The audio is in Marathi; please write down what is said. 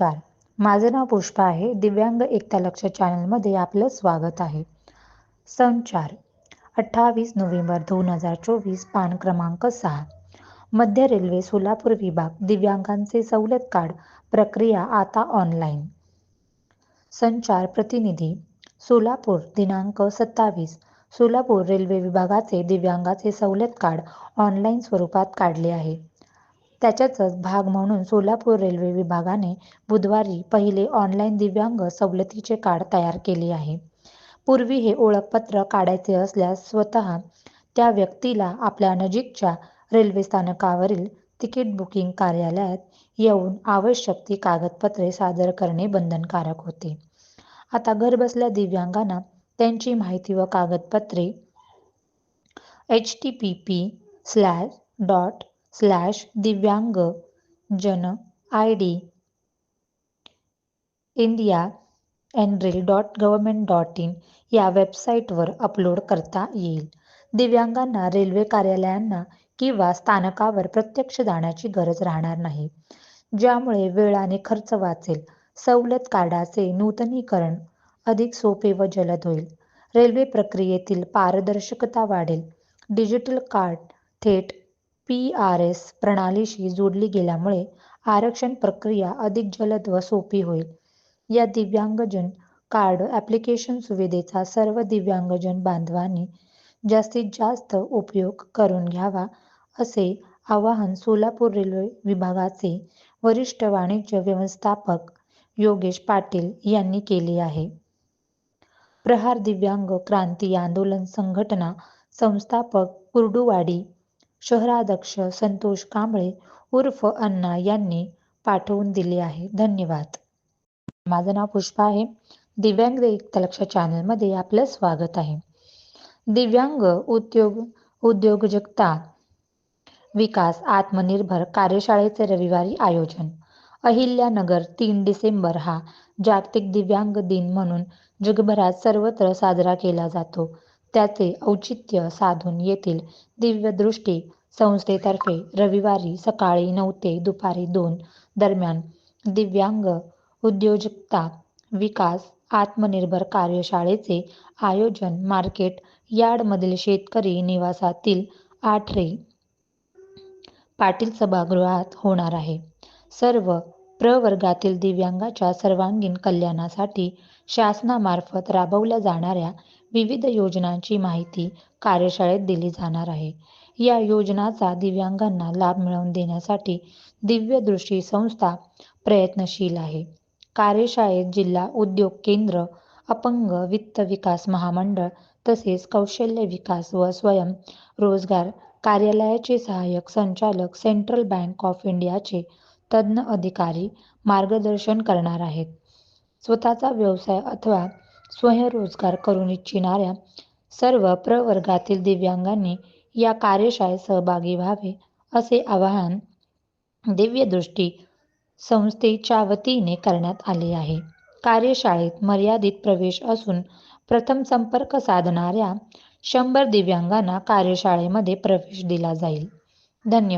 नमस्कार. माझं नाव पुष्पा आहे. दिव्यांग एकता लक्ष चॅनलमध्ये आपलं स्वागत आहे. संचार अठ्ठावीस नोव्हेंबर दोन हजार चोवीस पान क्रमांक सहा. मध्य रेल्वे सोलापूर विभाग दिव्यांगांचे सवलत कार्ड प्रक्रिया आता ऑनलाईन संचार प्रतिनिधी सोलापूर दिनांक सत्तावीस. सोलापूर रेल्वे विभागाचे दिव्यांगाचे सवलत कार्ड ऑनलाईन स्वरूपात काढले आहे. त्याच्यातच भाग म्हणून सोलापूर रेल्वे विभागाने बुधवारी पहिले ऑनलाईन दिव्यांग सवलतीचे कार्ड तयार केले आहे. पूर्वी हे ओळखपत्र काढायचे असल्यास स्वतः त्या व्यक्तीला आपल्या नजीकच्या रेल्वे स्थानकावरील तिकीट बुकिंग कार्यालयात येऊन आवश्यक ती कागदपत्रे सादर करणे बंधनकारक होते. आता घरबसल्या दिव्यांगांना त्यांची माहिती व कागदपत्रे H T P P slash dot slash दिव्यांग जन I D. India enrol dot government dot in या वेबसाईटवर अपलोड करता येईल. दिव्यांगांना रेल्वे कार्यालयांना किंवा स्थानकावर प्रत्यक्ष जाण्याची गरज राहणार नाही. ज्यामुळे वेळ आणि खर्च वाचेल. सवलत कार्डाचे नूतनीकरण अधिक सोपे व जलद होईल. रेल्वे प्रक्रियेतील पारदर्शकता वाढेल. डिजिटल कार्ड थेट पी आर एस प्रणालीशी जोडली गेल्यामुळे आरक्षण प्रक्रिया अधिक जलद व सोपी होईल. या दिव्यांगजन कार्ड ॲप्लिकेशन सुविधेचा सर्व दिव्यांगजन बांधवांनी जास्तीत जास्त उपयोग करून घ्यावा असे आवाहन सोलापूर रेल्वे विभागाचे वरिष्ठ वाणिज्य व्यवस्थापक योगेश पाटील यांनी केले आहे. प्रहार दिव्यांग क्रांती आंदोलन संघटना संस्थापक कुर्डुवाडी शहराध्यक्ष संतोष कांबळे उर्फ अण्णा यांनी पाठवून दिले आहे. धन्यवाद. माझं नाव पुष्पा आहे. दिव्यांग एकता लक्ष चॅनलमध्ये आपलं स्वागत आहे. दिव्यांग उद्योग उद्योजकता विकास आत्मनिर्भर कार्यशाळेचे रविवारी आयोजन. अहिल्यानगर तीन डिसेंबर हा जागतिक दिव्यांग दिन म्हणून जगभरात सर्वत्र साजरा केला जातो. त्याचे औचित्य साधून येथील दिव्यदृष्टी संस्थेतर्फे रविवारी सकाळी नऊ ते दुपारी दोन दरम्यान दिव्यांग उद्योजकता विकास आत्मनिर्भर कार्यशाळेचे आयोजन मार्केट यार्डमधील शेतकरी निवासातील आठरे पाटील सभागृहात होणार आहे. सर्व प्रवर्गातील दिव्यांगाच्या सर्वांगीण कल्याणासाठी शासनामार्फत राबवल्या जाणाऱ्या विविध योजनांची माहिती कार्यशाळेत दिली जाणार आहे. या योजनाचा दिव्यांगांना लाभ मिळवून देण्यासाठी दिव्यदृष्टी संस्था प्रयत्नशील आहे. कार्यशाळेत जिल्हा उद्योग केंद्र अपंग वित्त विकास महामंडळ तसेच कौशल्य विकास व स्वयं रोजगार कार्यालयाचे सहाय्यक संचालक सेंट्रल बँक ऑफ इंडियाचे तज्ज्ञ अधिकारी मार्गदर्शन करणार आहेत. स्वतःचा व्यवसाय अथवा स्वयंरोजगार करून इच्छिणाऱ्या सर्व प्रवर्गातील दिव्यांगांनी या कार्यशाळेत सहभागी व्हावे असे आवाहन दिव्यदृष्टी संस्थेच्या वतीने करण्यात आले आहे. कार्यशाळेत मर्यादित प्रवेश असून प्रथम संपर्क साधणाऱ्या शंभर दिव्यांगांना कार्यशाळेमध्ये प्रवेश दिला जाईल. धन्यवाद.